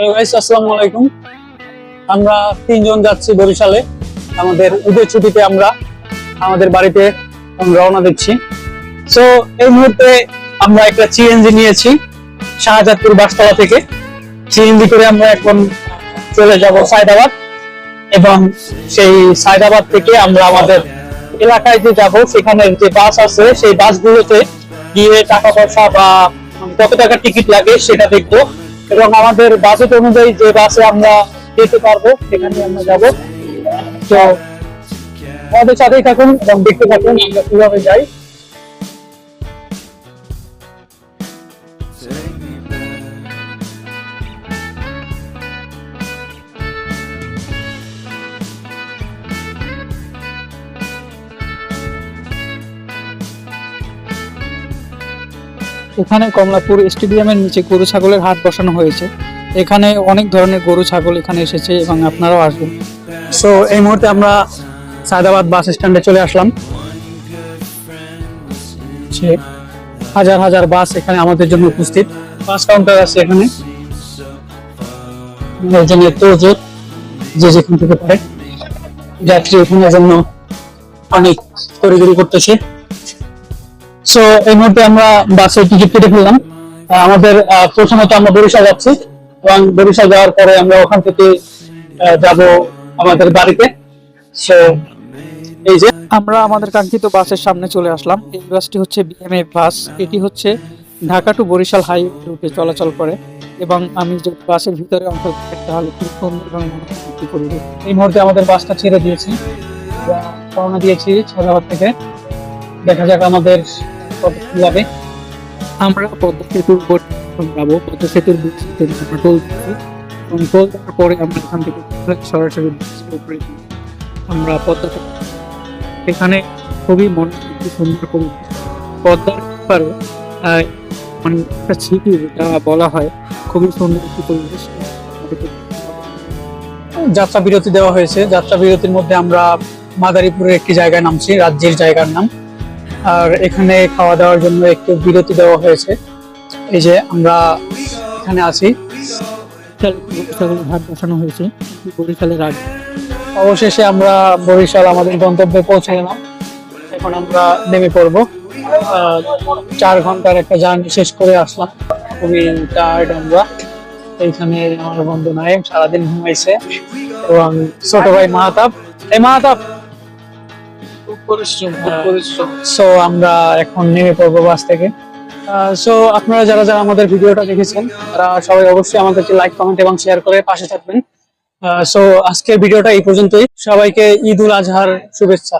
Hello guys আসসালামু আলাইকুম। আমরা তিনজন যাচ্ছি বরিশালে। আমাদের ঈদের ছুটিতে আমরা আমাদের বাড়িতে রওনা দিচ্ছি। সো এই মুহূর্তে আমরা একটা সিএনজি নিয়েছি, শাহজাদপুর বাসতলা থেকে। সিএনজি করে আমরা এখন চলে যাব সায়দাবাদ এবং সেই সায়দাবাদ থেকে আমরা আমাদের এলাকায় যে যাব সেখানে যে বাস আছে, সেই বাসগুলোতে গিয়ে টাকা পয়সা বা কত টাকা টিকিট লাগে সেটা দেখব। এবং আমাদের বাজেট অনুযায়ী যে বাসে আমরা যেতে পারব, সেখানে আমরা যাব। তো আমাদের সাথেই থাকুন এবং দেখতে থাকুন, আমরা কীভাবে যাই। এখানে কমলাপুর স্টেডিয়ামের নিচে গরু ছাগলের হাট বসানো হয়েছে। এখানে অনেক ধরনের গরু ছাগল এখানে এসেছে এবং আপনারাও আসবেন। সো এই মুহূর্তে আমরা সায়দাবাদ বাস স্ট্যান্ডে চলে আসলাম। হাজার হাজার বাস এখানে আমাদের জন্য উপস্থিত। বাস কাউন্টার আছে এখানে। যে যেখান থেকে পারে। যাত্রী ওঠানোর জন্য অনেক তড়িঘড়ি করতেছে। সো এই মুহূর্তে আমরা বাসের টিকিট কেটে ফেললাম। আমাদের প্রথমত আমরা বরিশাল যাচ্ছি এবং বরিশাল যাওয়ার পরে আমরা ওখান থেকে যাব আমাদের বাড়িতে। সো এই যে আমরা আমাদের কাঙ্ক্ষিত বাসের সামনে চলে আসলাম। এই বাসটি হচ্ছে বিএমএ বাস। এটি হচ্ছে ঢাকা টু বরিশাল হাই রুটে চলাচল করে এবং আমি যে বাসের ভিতরে অন্তর্ভুক্ত তাহলে খুব সুন্দর এবং এই মুহূর্তে আমাদের বাসটা ছেড়ে দিয়েছি। রওনা দিয়েছি ছাদাবাদ থেকে। দেখা যাক আমাদের কত কি আমরা পদ্মা সেতুর উপর যাব। পদ্মা সেতুর টোল টোল দেওয়ার পরে আমরা এখান থেকে সরাসরি উপরে আমরা পদ্মা সেতু এখানে খুবই মনে একটি সুন্দর পরিবেশ পদ্মার পারে মানে একটা স্মৃতি যেটা বলা হয় খুবই সুন্দর একটি পরিবেশ। যাত্রা বিরতি দেওয়া হয়েছে। যাত্রা বিরতির মধ্যে আমরা মাদারীপুরের একটি জায়গায় নামছি রাজ্যের জায়গার নাম। আর এখানে খাওয়া দাওয়ার জন্য একটু বিরতি দেওয়া হয়েছে। এই যে আমরা এখানে আছি। ঘাট বসানো হয়েছে। বরিশালের আগে অবশেষে আমরা বরিশাল আমাদের গন্তব্যে পৌঁছে গেলাম। এখন আমরা নেমে পড়ব। চার ঘণ্টার একটা জার্নি শেষ করে আসলাম। খুবই টায়ার্ড আমরা। এইখানে আমার বন্ধু নায়েম সারাদিন ঘুমাইছে। এবং ছোট ভাই মাহাতাব। এই মাহাতাব! পরিশ্রম সো আমরা এখন নেমে পড়ব বাস থেকে। সো আপনারা যারা যারা আমাদের ভিডিওটা দেখেছেন তারা সবাই অবশ্যই আমাদেরকে লাইক কমেন্ট এবং শেয়ার করে পাশে থাকবেন। সো আজকের ভিডিওটা এই পর্যন্তই। সবাইকে ঈদ উল আজহার শুভেচ্ছা।